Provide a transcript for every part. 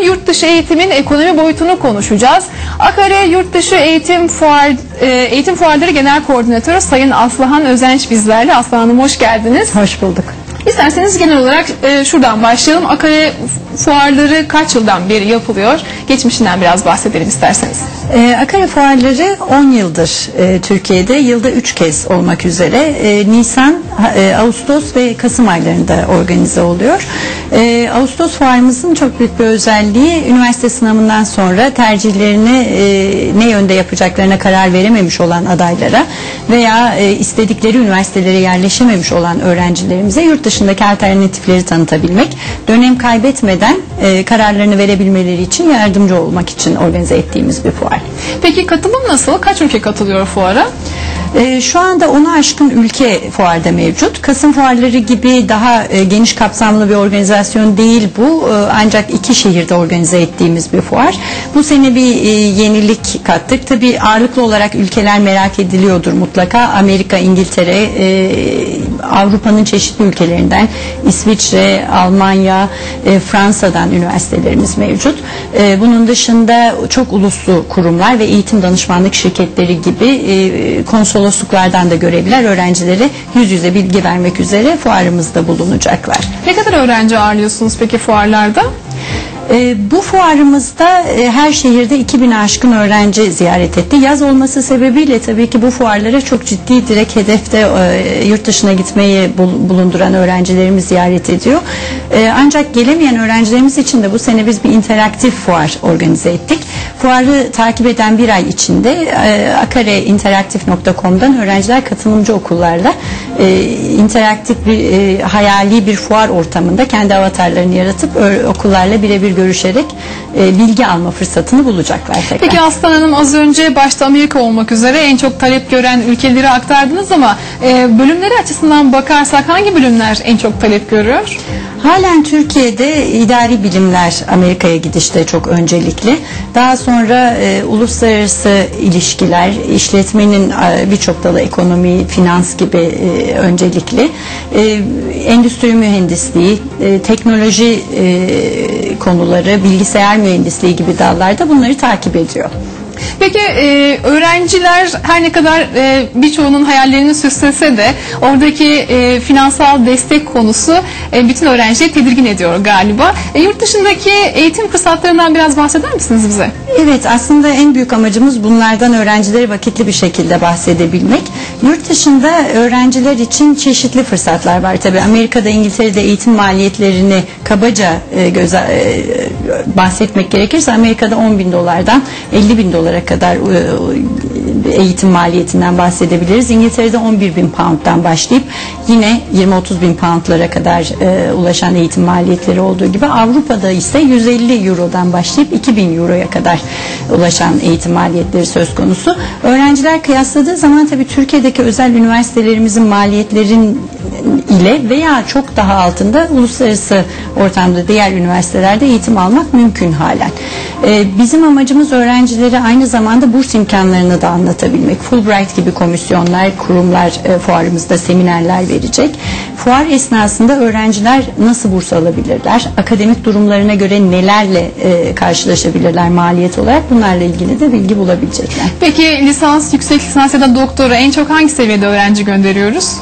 Yurt dışı eğitimin ekonomi boyutunu konuşacağız. Akare Yurt Dışı Eğitim Fuar e, Eğitim Fuarları Genel Koordinatörü Sayın Aslıhan Özenç bizlerle. Aslıhan Hanım hoş geldiniz. Hoş bulduk. İsterseniz genel olarak e, şuradan başlayalım. Akare fuarları kaç yıldan beri yapılıyor? Geçmişinden biraz bahsedelim isterseniz. Ee, Akara fuarları 10 yıldır e, Türkiye'de yılda 3 kez olmak üzere e, Nisan, e, Ağustos ve Kasım aylarında organize oluyor. E, Ağustos fuarımızın çok büyük bir özelliği üniversite sınavından sonra tercihlerini e, ne yönde yapacaklarına karar verememiş olan adaylara veya e, istedikleri üniversitelere yerleşememiş olan öğrencilerimize yurt dışındaki alternatifleri tanıtabilmek, dönem kaybetmeden e, kararlarını verebilmeleri için yardımcı olmak için organize ettiğimiz bir fuar. Peki katılım nasıl? Kaç ülke katılıyor fuara? E, şu anda onu aşkın ülke fuarda mevcut. Kasım fuarları gibi daha e, geniş kapsamlı bir organizasyon değil bu. E, ancak iki şehirde organize ettiğimiz bir fuar. Bu sene bir e, yenilik kattık. Tabii ağırlıklı olarak ülkeler merak ediliyordur mutlaka. Amerika, İngiltere, e, Avrupa'nın çeşitli ülkelerinden İsviçre, Almanya, e, Fransa'dan üniversitelerimiz mevcut. E, bunun dışında çok uluslu kurumlar ve eğitim danışmanlık şirketleri gibi e, konsolosluklardan da görevliler öğrencilere yüz yüze bilgi vermek üzere fuarımızda bulunacaklar. Ne kadar öğrenci ağırlıyorsunuz peki fuarlarda? E, bu fuarımızda e, her şehirde 2000 aşkın öğrenci ziyaret etti. Yaz olması sebebiyle tabii ki bu fuarlara çok ciddi direkt hedefte e, yurt dışına gitmeyi bul- bulunduran öğrencilerimiz ziyaret ediyor. E, ancak gelemeyen öğrencilerimiz için de bu sene biz bir interaktif fuar organize ettik. Fuarı takip eden bir ay içinde e, akareinteraktif.com'dan öğrenciler katılımcı okullarla e, interaktif bir e, hayali bir fuar ortamında kendi avatarlarını yaratıp okullarla birebir görüşerek e, bilgi alma fırsatını bulacaklar tekrar. Peki Aslan Hanım az önce başta Amerika olmak üzere en çok talep gören ülkeleri aktardınız ama e, bölümleri açısından bakarsak hangi bölümler en çok talep görüyor? Halen Türkiye'de idari bilimler Amerika'ya gidişte çok öncelikli. Daha sonra e, uluslararası ilişkiler, işletmenin e, birçok dalı ekonomi, finans gibi e, öncelikli. E, endüstri mühendisliği, e, teknoloji e, konuları, bilgisayar mühendisliği gibi dallarda bunları takip ediyor. Peki e, öğrenciler her ne kadar e, birçoğunun hayallerini süslese de oradaki e, finansal destek konusu e, bütün öğrencileri tedirgin ediyor galiba. E, yurt dışındaki eğitim fırsatlarından biraz bahseder misiniz bize? Evet aslında en büyük amacımız bunlardan öğrencilere vakitli bir şekilde bahsedebilmek. Yurt dışında öğrenciler için çeşitli fırsatlar var. Tabi Amerika'da İngiltere'de eğitim maliyetlerini kabaca e, göze, e, bahsetmek gerekirse Amerika'da 10 bin dolardan 50 bin dolara kadar e, eğitim maliyetinden bahsedebiliriz. İngiltere'de 11 bin pound'dan başlayıp yine 20-30 bin poundlara kadar e, ulaşan eğitim maliyetleri olduğu gibi Avrupa'da ise 150 eurodan başlayıp 2000 euroya kadar ulaşan eğitim maliyetleri söz konusu. Öğrenciler kıyasladığı zaman tabii Türkiye'deki özel üniversitelerimizin maliyetlerin ile veya çok daha altında uluslararası ortamda diğer üniversitelerde eğitim almak mümkün halen. Ee, bizim amacımız öğrencilere aynı zamanda burs imkanlarını da anlatabilmek. Fulbright gibi komisyonlar, kurumlar e, fuarımızda seminerler verecek. Fuar esnasında öğrenciler nasıl burs alabilirler? Akademik durumlarına göre nelerle e, karşılaşabilirler maliyet olarak? Bunlarla ilgili de bilgi bulabilecekler. Peki lisans, yüksek lisans ya da doktora en çok hangi seviyede öğrenci gönderiyoruz?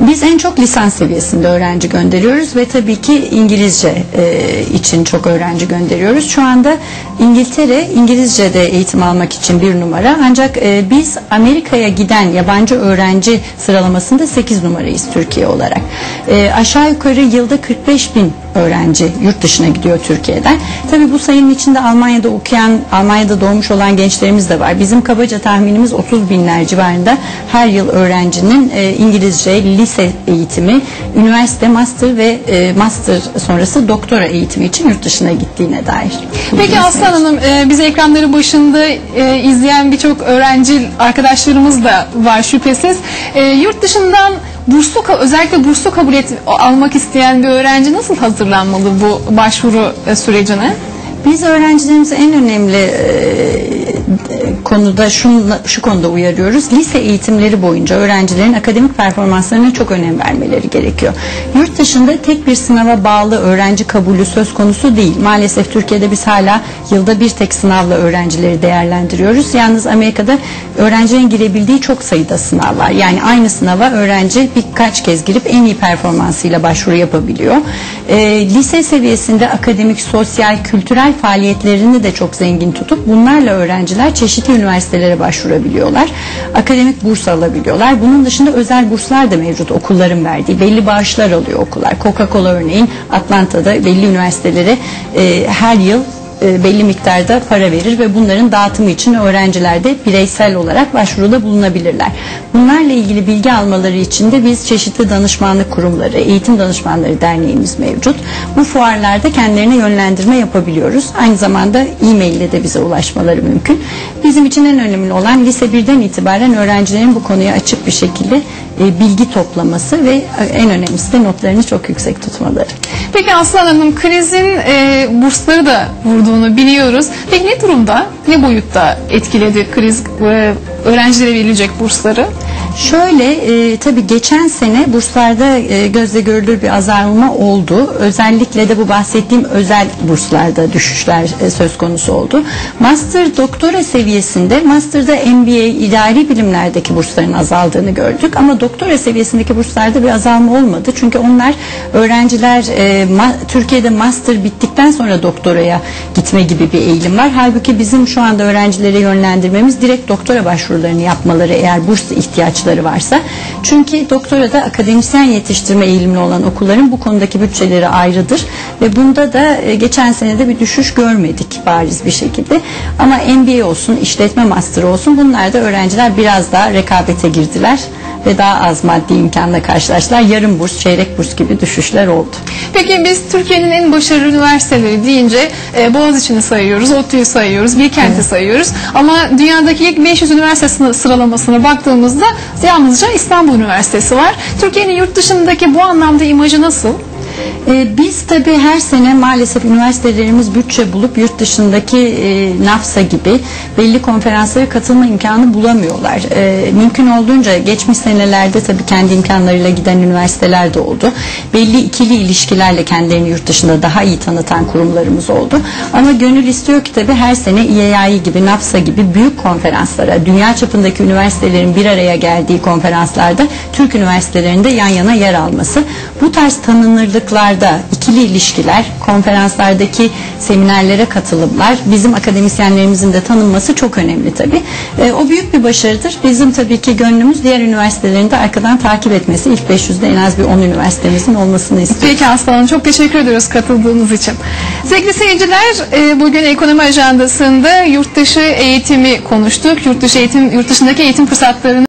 Biz en çok lisans seviyesinde öğrenci gönderiyoruz ve tabii ki İngilizce e, için çok öğrenci gönderiyoruz. Şu anda İngiltere İngilizce'de eğitim almak için bir numara ancak e, biz Amerika'ya giden yabancı öğrenci sıralamasında 8 numarayız Türkiye olarak. E, aşağı yukarı yılda 45 bin öğrenci yurt dışına gidiyor Türkiye'den. Tabii bu sayının içinde Almanya'da okuyan, Almanya'da doğmuş olan gençlerimiz de var. Bizim kabaca tahminimiz 30 binler civarında her yıl öğrencinin e, İngilizce, lise eğitimi, üniversite, master ve e, master sonrası doktora eğitimi için yurt dışına gittiğine dair. Peki Aslan. Hanım e, bizi ekranları başında e, izleyen birçok öğrenci arkadaşlarımız da var şüphesiz. E, yurt dışından burslu özellikle burslu kabul et, almak isteyen bir öğrenci nasıl hazırlanmalı bu başvuru sürecine? Biz öğrencilerimize en önemli e, konuda şu, şu konuda uyarıyoruz. Lise eğitimleri boyunca öğrencilerin akademik performanslarına çok önem vermeleri gerekiyor. Yurt dışında tek bir sınava bağlı öğrenci kabulü söz konusu değil. Maalesef Türkiye'de biz hala yılda bir tek sınavla öğrencileri değerlendiriyoruz. Yalnız Amerika'da öğrencilerin girebildiği çok sayıda sınav var. Yani aynı sınava öğrenci birkaç kez girip en iyi performansıyla başvuru yapabiliyor. E, lise seviyesinde akademik, sosyal, kültürel faaliyetlerini de çok zengin tutup bunlarla öğrenciler çeşitli üniversitelere başvurabiliyorlar. Akademik burs alabiliyorlar. Bunun dışında özel burslar da mevcut okulların verdiği. Belli bağışlar alıyor okullar. Coca-Cola örneğin Atlanta'da belli üniversitelere e, her yıl e, belli miktarda para verir ve bunların dağıtımı için öğrenciler de bireysel olarak başvuruda bulunabilirler. Bunlarla ilgili bilgi almaları için de biz çeşitli danışmanlık kurumları, eğitim danışmanları derneğimiz mevcut. Bu fuarlarda kendilerine yönlendirme yapabiliyoruz. Aynı zamanda e-mail ile de bize ulaşmaları mümkün. Bizim için en önemli olan lise 1'den itibaren öğrencilerin bu konuya açık bir şekilde e, bilgi toplaması ve e, en önemlisi de notlarını çok yüksek tutmaları. Peki Aslan Hanım krizin e, bursları da vurduğunu biliyoruz. Peki ne durumda, ne boyutta etkiledi kriz e, öğrencilere verilecek bursları? Şöyle e, tabii geçen sene burslarda e, gözle görülür bir azalma oldu. Özellikle de bu bahsettiğim özel burslarda düşüşler e, söz konusu oldu. Master doktora seviyesinde master'da MBA idari bilimlerdeki bursların azaldığını gördük ama doktora seviyesindeki burslarda bir azalma olmadı. Çünkü onlar öğrenciler e, ma, Türkiye'de master bittikten sonra doktoraya gitme gibi bir eğilim var. Halbuki bizim şu anda öğrencilere yönlendirmemiz direkt doktora başvurularını yapmaları eğer burs ihtiyaçları varsa. Çünkü doktora da akademisyen yetiştirme eğilimli olan okulların bu konudaki bütçeleri ayrıdır ve bunda da e, geçen sene de bir düşüş görmedik bariz bir şekilde. Ama MBA olsun, işletme master olsun bunlar da öğrenciler biraz daha rekabete girdiler ve daha az maddi imkanla karşılaştılar. Yarım burs, çeyrek burs gibi düşüşler oldu. Peki biz Türkiye'nin en başarılı üniversiteleri deyince e, Boğaziçi'ni sayıyoruz, ODTÜ'yü sayıyoruz, Bilkent'i sayıyoruz. Ama dünyadaki ilk 500 üniversite sıralamasına baktığımızda yalnızca İstanbul Üniversitesi var. Türkiye'nin yurt dışındaki bu anlamda imajı nasıl? Ee, biz tabii her sene maalesef üniversitelerimiz bütçe bulup yurt dışındaki e, NAFSA gibi belli konferanslara katılma imkanı bulamıyorlar. Ee, mümkün olduğunca geçmiş senelerde tabii kendi imkanlarıyla giden üniversiteler de oldu. Belli ikili ilişkilerle kendilerini yurt dışında daha iyi tanıtan kurumlarımız oldu. Ama gönül istiyor ki tabii her sene İEAI gibi, NAFSA gibi büyük konferanslara, dünya çapındaki üniversitelerin bir araya geldiği konferanslarda Türk üniversitelerinde yan yana yer alması. Bu tarz tanınırlıklarda ikili ilişkiler, konferanslardaki seminerlere katılımlar, bizim akademisyenlerimizin de tanınması çok önemli tabii. E, o büyük bir başarıdır. Bizim tabii ki gönlümüz diğer üniversitelerin de arkadan takip etmesi. İlk 500'de en az bir 10 üniversitemizin olmasını istiyoruz. Peki Aslı Hanım çok teşekkür ediyoruz katıldığınız için. Sevgili seyirciler e, bugün ekonomi ajandasında yurt dışı eğitimi konuştuk. Yurt dışı eğitim, yurt dışındaki eğitim fırsatlarını